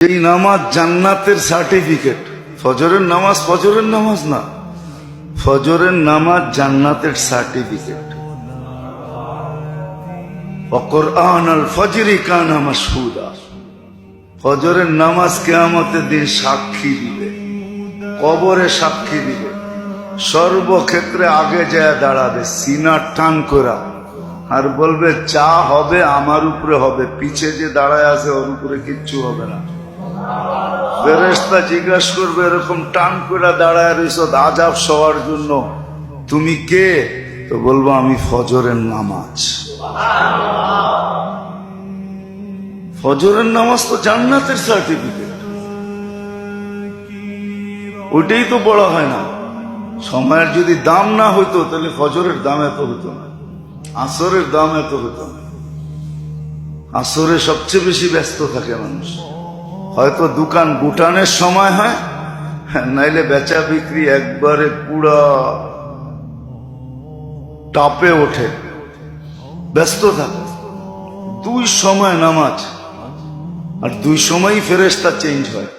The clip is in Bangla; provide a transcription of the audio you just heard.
এই নামাজ জান্নাতের সার্টিফিকেট। ফজরের নামাজ ফজরের নামাজ না। ফজরের নামাজ জান্নাতের সার্টিফিকেট। অকরআন আল ফজরি কানা মাসহুদা ফজরের নামাজ কেয়ামতের দিন সাক্ষী দিবে। কবরে সাক্ষী দিবে। সর্বক্ষেত্রে আগে যায় দাঁড়াবে সিনার টান করা আর বলবে চা হবে আমার উপরে হবে। পিছে যে দাঁড়ায় আছে, ওর উপরে কিচ্ছু হবে না। ফেরেস্তা জিজ্ঞাসা করবে, এরকম টান করে দাঁড়ায় রইস আজাব সবার জন্য। তুমি কে? তো বলব, আমি ফজরের নামাজ। ফজরের নামাজ তো জান্নাতের সার্টিফিকেট ওইটাই তো বড় হয় না। সময়ের যদি দাম না হইতো, তাহলে ফজরের দাম এত হতো না। আসরের দাম এত হতো না। আসরে সবচেয়ে বেশি ব্যস্ত থাকে মানুষ। হয়তো দোকান গুটানের সময় হয় নাইলে বেচা বিক্রি একবারে পুরা টাপে ওঠে। ব্যস্ত থাকে দুই সময় নামাজ, আর দুই সময়ই ফেরেস্তা চেঞ্জ হয়।